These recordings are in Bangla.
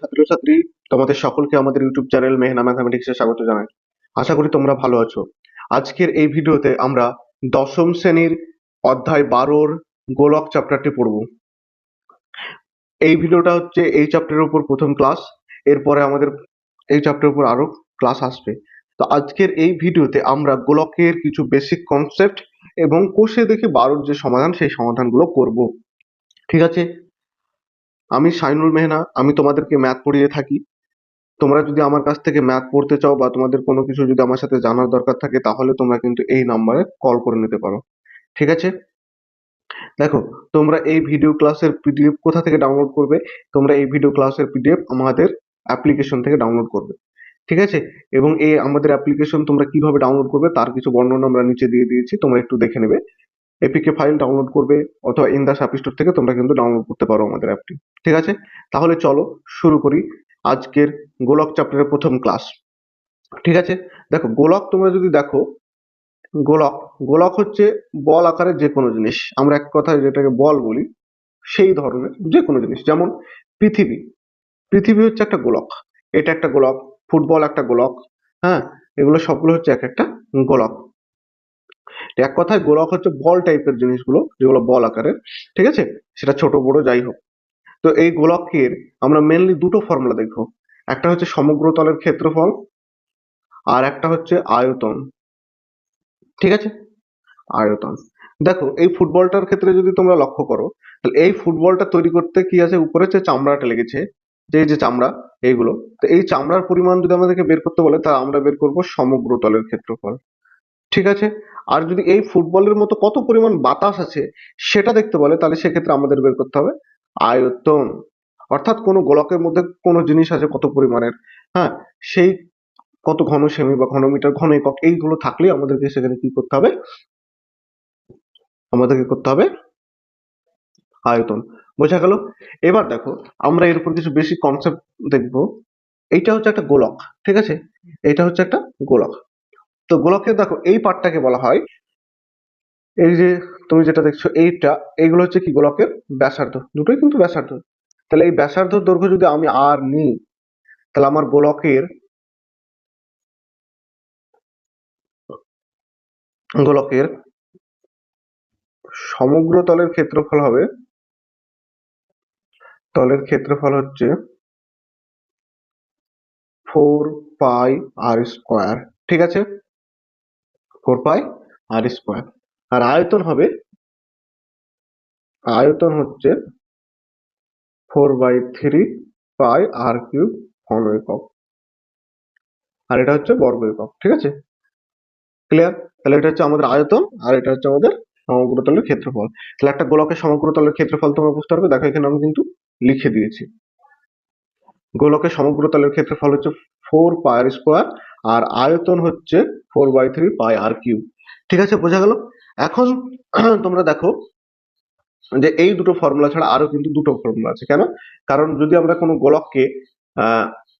ছাত্রছাত্রী, তোমাদের সকলকে আমাদের ইউটিউব চ্যানেল মেহনা ম্যাথামেটিক্সে স্বাগত জানাই। আশা করি তোমরা ভালো আছো। আজকের এই ভিডিওতে আমরা দশম শ্রেণির অধ্যায় বারোর গোলক চ্যাপ্টারটি পড়ব। এই ভিডিওটা হচ্ছে এই চ্যাপ্টারের উপর প্রথম ক্লাস, এরপরে আমাদের এই চ্যাপ্টারের উপর আরও ক্লাস আসবে। তো আজকের এই ভিডিওতে আমরা গোলকের কিছু বেসিক কনসেপ্ট এবং কোষে দেখে বারোর যে সমাধান, সেই সমাধানগুলো করব। ঠিক আছে? আমি সাইনুল মেহনা, আমি তোমাদেরকে ম্যাথ পড়িয়ে থাকি। তোমরা যদি আমার কাছ থেকে ম্যাথ পড়তে চাও বা তোমাদের কোনো কিছু যদি আমার সাথে জানার দরকার থাকে, তাহলে তোমরা কিন্তু এই নাম্বারে কল করে নিতে পারো। ঠিক আছে? দেখো, তোমরা এই ভিডিও ক্লাসের পিডিএফ কোথা থেকে ডাউনলোড করবে? তোমরা এই ভিডিও ক্লাসের পিডিএফ আমাদের অ্যাপ্লিকেশন থেকে ডাউনলোড করবে। ঠিক আছে? এবং এই আমাদের অ্যাপ্লিকেশন তোমরা কীভাবে ডাউনলোড করবে, তার কিছু বর্ণনা আমরা নিচে দিয়ে দিয়েছি, তোমরা একটু দেখে নেবে। এপিকে ফাইল ডাউনলোড করবে অথবা ইন্দাস অ্যাপ স্টোর থেকে তোমরা কিন্তু ডাউনলোড করতে পারো আমাদের অ্যাপটি ঠিক আছে? তাহলে চলো শুরু করি আজকের গোলক চ্যাপ্টারের প্রথম ক্লাস ঠিক আছে? দেখো গোলক তোমরা যদি দেখো গোলক গোলক হচ্ছে বল আকারের যে কোনো জিনিস। আমরা এক কথায় যেটাকে বল বলি, সেই ধরনের যে কোনো জিনিস। যেমন পৃথিবী। পৃথিবী হচ্ছে একটা গোলক এটা একটা গোলক ফুটবল একটা গোলক হ্যাঁ? এগুলো সবগুলো হচ্ছে এক একটা গোলক এক কথায় গোলক হচ্ছে বল টাইপের জিনিসগুলো, যেগুলো বল আকারের, ঠিক আছে? সেটা ছোট, বড় যাই হোক। তো এই গোলকের আমরা মেনলি দুটো ফর্মুলা দেখব। একটা হচ্ছে সমগ্র তলের ক্ষেত্রফল আর একটা হচ্ছে আয়তন। ঠিক আছে? আয়তন। দেখো, এই ফুটবলটার ক্ষেত্রে যদি তোমরা লক্ষ্য করো, তাহলে এই ফুটবলটা তৈরি করতে কি আছে? উপরে যে চামড়াটা লেগেছে, যে যে চামড়া, এইগুলো। তো এই চামড়ার পরিমাণ যদি আমাদেরকে বের করতে বলে, তা আমরা বের করব সমগ্র তলের ক্ষেত্রফল। ঠিক আছে? আর যদি এই ফুটবলের মতো কত পরিমাণ বাতাস আছে সেটা দেখতে বলে, তাহলে সেক্ষেত্রে আমাদের বের করতে হবে আয়তন। অর্থাৎ কোনো গোলকের মধ্যে কোনো জিনিস আছে কত পরিমাণের হ্যাঁ? সেই কত ঘন সেমি বা ঘনমিটার ঘন একক, এইগুলো থাকলে আমাদেরকে সেখানে কি করতে হবে? আমাদেরকে করতে হবে আয়তন। বোঝা গেল? এবার দেখো, আমরা এর উপর কিছু বেশি কনসেপ্ট দেখব। এইটা হচ্ছে একটা গোলক, ঠিক আছে? এটা হচ্ছে একটা গোলক। তো গোলকের দেখো, এই পার্টটাকে বলা হয়, এই যে তুমি যেটা দেখছ এইটা, এইগুলো হচ্ছে কি গোলকের ব্যাসার্ধ? দুটোই কিন্তু ব্যাসার্ধ। তাহলে এই ব্যাসার্ধ দৈর্ঘ্য যদি আমি আর নিই, তাহলে আমার গোলকের গোলকের সমগ্র তলের ক্ষেত্রফল হবে, তলের ক্ষেত্রফল হচ্ছে ফোর পাই আর স্কোয়ার ঠিক আছে? ফোর পাই আর স্কোয়ার। আর আয়তন হবে, আয়তন হচ্ছে four by three pi r cube ঘন একক। আর এটা হচ্ছে বর্গ একক, ঠিক আছে? ক্লিয়ার তাহলে এটা হচ্ছে আমাদের আয়তন আর এটা হচ্ছে আমাদের সমগ্র তলের ক্ষেত্রফল। তাহলে একটা গোলকের সমগ্র তলের ক্ষেত্রফল তোমরা বুঝতে পারবে। দেখো এখানে আমি কিন্তু লিখে দিয়েছি। গোলকের সমগ্র তলের ক্ষেত্রফল হচ্ছে ফোর পাই স্কোয়ার আর আয়তন হচ্ছে four by three pi r cube ঠিক আছে, বোঝা গেল? এখন তোমরা দেখো যে এই দুটো ফর্মুলা ছাড়া আরও কিন্তু দুটো ফর্মুলা আছে। কেন? কারণ যদি আমরা কোনো গোলককে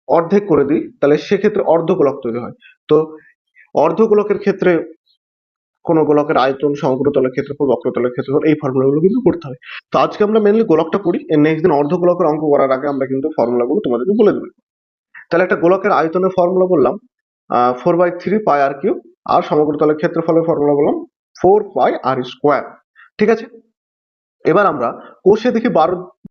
অর্ধেক করে দিই, তাহলে সেক্ষেত্রে অর্ধ গোলক তৈরি হয়। তো অর্ধ গোলকের ক্ষেত্রে কোনো গোলকের আয়তন, সমগ্র তলের ক্ষেত্রফল বক্রতলের ক্ষেত্রফল এই ফর্মুলাগুলো কিন্তু করতে হয়। তো আজকে আমরা মেনলি গোলকটা করি নেক্সট দিন অর্ধ গোলকের অঙ্ক করার আগে আমরা কিন্তু ফর্মুলাগুলো তোমাদেরকে বলে দেবো। তাহলে একটা গোলকের আয়তনের ফর্মুলা বললাম four by three pi r cube আর সমগ্র তলের ক্ষেত্রফলের ফর্মুলা বললাম ফোর পাই আর স্কোয়ার ঠিক আছে? এবার আমরা কোষে দেখি বারো